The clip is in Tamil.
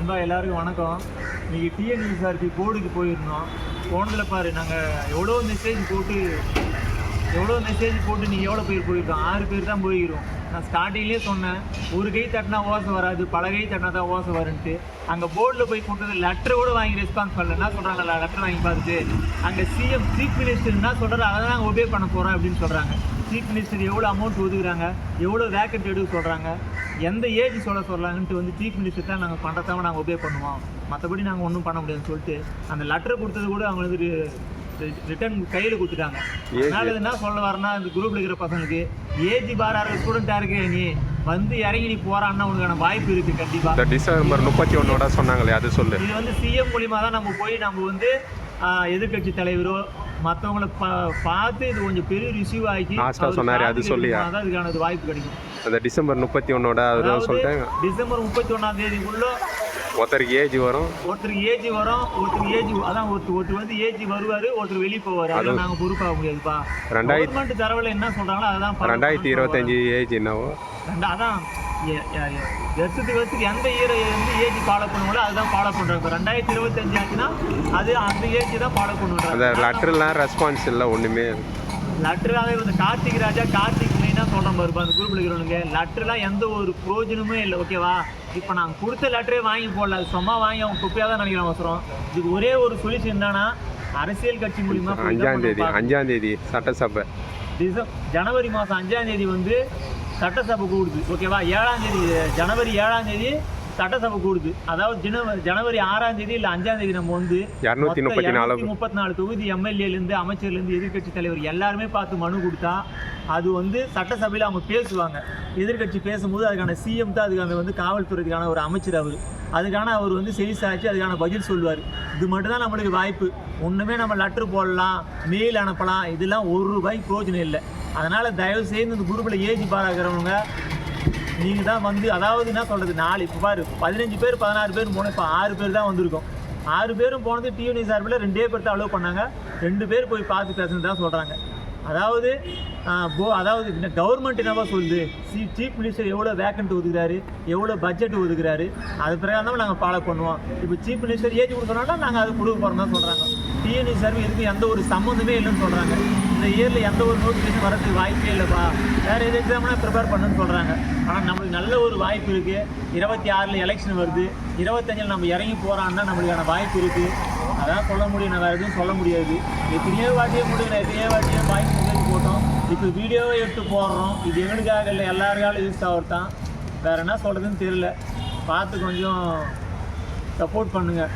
அன்பா எல்லாருக்கும் வணக்கம். இன்னைக்கு டிஎன்யூஎஸ்ஆர்பி போர்டுக்கு போயிருந்தோம். போனதில் பாரு நாங்கள் எவ்வளோ மெசேஜ் போட்டு எவ்வளோ மெசேஜ் போட்டு நீங்கள் எவ்வளோ பேர் போயிருக்கோம்? ஆறு பேர் தான் போயிருக்கோம் நான் ஸ்டார்டிங்லேயே சொன்னேன் ஒரு கை தட்டினா ஓசை வராது பல கை தட்டினா தான் ஓசை வரும்ன்ட்டு. அங்கே போர்டில் போய் கொடுத்தது லெட்டர் கூட வாங்கி ரெஸ்பான்ஸ் பண்ணல. என்ன சொல்கிறாங்க லெட்டர் வாங்கி பார்த்துட்டு. அங்கே சிஎம் சீஃப் மினிஸ்டர் என்ன சொல்கிறாரு அதை தான் ஒபே பண்ண போகிறோம் அப்படின்னு சொல்கிறாங்க சீஃப் மினிஸ்டர் எவ்வளோ அமௌண்ட் ஒதுக்குறாங்க எவ்வளோ வேக்கண்ட் எடுக்க சொல்கிறாங்க எந்த ஏஜ் சொல்ல சொல்கிறாங்கன்ட்டு வந்து சீஃப் மினிஸ்டர் தான் நாங்கள் பண்ணுறதாம நாங்கள் ஒபே பண்ணுவோம். மற்றபடி நாங்கள் ஒன்றும் பண்ண முடியாதுன்னு சொல்லிட்டு அந்த லெட்டர் கொடுத்தது கூட அவங்க வந்து ரிட்டர்ன் கையில் கொடுத்துட்டாங்க. அதனால என்ன சொல்ல வரேன்னா இந்த குரூப்ல இருக்கிற பசங்களுக்கு ஏஜ் பாராறு ஸ்டூடெண்ட்டாக இருக்க நீ வந்து இறங்கி நீ போறான்னா உனக்கான வாய்ப்பு இருக்கு கண்டிப்பா. இந்த டிசம்பர் முப்பத்தி ஒன்னோட சொன்னாங்களே அது சொல்லு. இது வந்து சிஎம் மூலியமா தான் நம்ம போய் நம்ம வந்து எதிர்கட்சி தலைவரோ மற்றவங்கள பா பார்த்து இது கொஞ்சம் பெரிய ரிசீவ் ஆகி அவர் சொன்னாரே, அது? எடுக்கணும்னா தான் இதுக்கான இது வாய்ப்பு கிடைக்கும். அந்த டிசம்பர் முப்பத்தி ஒன்னோட அதுதான் அதாவது சொல்லிட்டேன் டிசம்பர் முப்பத்தி ஒன்றாம் தேதிக்குள்ள ஒருத்தருக்கு ஏஜ் வரும். ஒருத்தருக்கு ஏஜ் வரும் ஒருத்தருக்கு ஏஜ் அதான் ஒருத்தர் ஒருத்தர் வந்து ஏஜ் வருவாரு ஒருத்தர் வெளியே போவாரு. அதெல்லாம் நாங்க பொறுப்பாக முடியாதுப்பா. ரெண்டாயிரத்தி தரவுல என்ன அதான் follow ரெண்டாயிரத்தி இருபத்தஞ்சி ஏஜ் என்னவோ? அதான் வருஷத்துக்கு வருஷத்துக்கு எந்த இயர் வந்து ஏஜ் ஃபாலோ பண்ணுவோங்களோ அதுதான் ஃபாலோ பண்றாங்க. இப்போ ரெண்டாயிரத்தி இருபத்தஞ்சு ஆச்சுன்னா அது அந்த ஏஜ் தான் ஃபாலோ அந்த பண்ணுறாங்க லெட்டர்லாம் ரெஸ்பான்ஸ் இல்லை ஒன்றுமே லெட்டராக இருந்த கார்த்திக் ராஜா கார்த்திக் மெயினாக சொல்கிறேன் பாருப்பா அந்த குரூப்பில் இருக்கிறவனுங்க. லெட்டர்லாம் எந்த ஒரு பிரயோஜனமே இல்லை ஓகேவா இப்போ நாங்கள் கொடுத்த லெட்டரே வாங்கி போடல அது சும்மா வாங்கி அவங்க குப்பையாக தான் நினைக்கிறேன் அவசரம். இதுக்கு ஒரே ஒரு சொல்யூஷன் என்னன்னா அரசியல் கட்சி தான் அஞ்சாம் தேதி. அஞ்சாம் தேதி சட்டசபை. டிசம் ஜனவரி மாதம் அஞ்சாம் தேதி வந்து சட்டசபை கூடுது. ஓகேவா? ஏழாம் தேதி ஜனவரி ஏழாம் தேதி சட்டசபை கூடுது. அதாவது ஜனவரி ஜனவரி ஆறாம் தேதி இல்லை அஞ்சாம் தேதி நம்ம வந்து முப்பத்தி நாலு தொகுதி எம்எல்ஏலேருந்து அமைச்சர்லேருந்து எதிர்க்கட்சி தலைவர் எல்லாருமே பார்த்து மனு கொடுத்தா அது வந்து சட்டசபையில் அவங்க பேசுவாங்க. எதிர்க்கட்சி பேசும்போது அதுக்கான சிஎம் தான் அதுக்கான வந்து காவல்துறைக்கான ஒரு அமைச்சர் அவர். அதுக்கான அவர் வந்து செவி சாய்ச்சி அதுக்கான பதில் சொல்லுவார். இது மட்டும்தான் நம்மளுக்கு வாய்ப்பு. ஒன்றுமே நம்ம லெட்டர் போடலாம் மெயில் அனுப்பலாம். இதெல்லாம் ஒரு ரூபாய்க்கு பிரயோஜனம் இல்லை. அதனால் தயவு செய்து இந்த குரூப்பில் ஏஜ் பாராக்கிறவங்க நீங்கள் தான் வந்து அதாவது என்ன சொல்கிறது நாலு இப்போ பாரு பதினஞ்சு பேர் பதினாறு பேர் போனோம் இப்போ ஆறு பேர் தான் வந்திருக்கோம். ஆறு பேரும் போனது டியூனி சார்பில் ரெண்டே பேர் தான் அலோவ் பண்ணாங்க. ரெண்டு பேர் போய் பார்த்து பேசுனது தான் சொல்கிறாங்க அதாவது போ அதாவது கவர்மெண்ட் என்னவா சொல்லுது? சி சீஃப் மினிஸ்டர் எவ்வளோ வேக்கண்ட் ஒதுக்குறாரு? எவ்வளோ பட்ஜெட் ஒதுக்குறாரு? அது பிரகாரம் தான் நாங்கள் ஃபாலோ பண்ணுவோம். இப்போ சீஃப் மினிஸ்டர் ஏஜ் கொடுக்குறோம்னா நாங்கள் அது கொடுக்க போகிறோம் தான் சொல்கிறாங்க டிஎன்இ சர்வீஸ் இதுக்கு எந்த ஒரு சம்மந்தமே இல்லைன்னு சொல்கிறாங்க இந்த இயரில் எந்த ஒரு நோட்டிஃபிகேஷன் வரதுக்கு வாய்ப்பே இல்லைப்பா. வேறு எது எக்ஸாம்னா ப்ரிப்பேர் பண்ணுன்னு சொல்கிறாங்க ஆனால் நம்மளுக்கு நல்ல ஒரு வாய்ப்பு இருக்குது இருபத்தி ஆறில் எலெக்ஷன் வருது. இருபத்தஞ்சில் நம்ம இறங்கி போகிறான்னா நம்மளுக்கான வாய்ப்பு இருக்குது அதான் சொல்ல முடியும் நான் வேறு எதுவும் சொல்ல முடியாது. எத்தனையோ வாட்டியே முடியல எத்தனையோ வாட்டியே வாய்ப்பு மெசேஜ் போட்டோம். இப்போ வீடியோவை எடுத்து போடுறோம். இது எங்களுக்காக இல்லை எல்லாருக்காலும் யூஸ் ஆகிறது தான். வேறு என்ன சொல்கிறதுன்னு தெரியல. பார்த்து கொஞ்சம் சப்போர்ட் பண்ணுங்கள்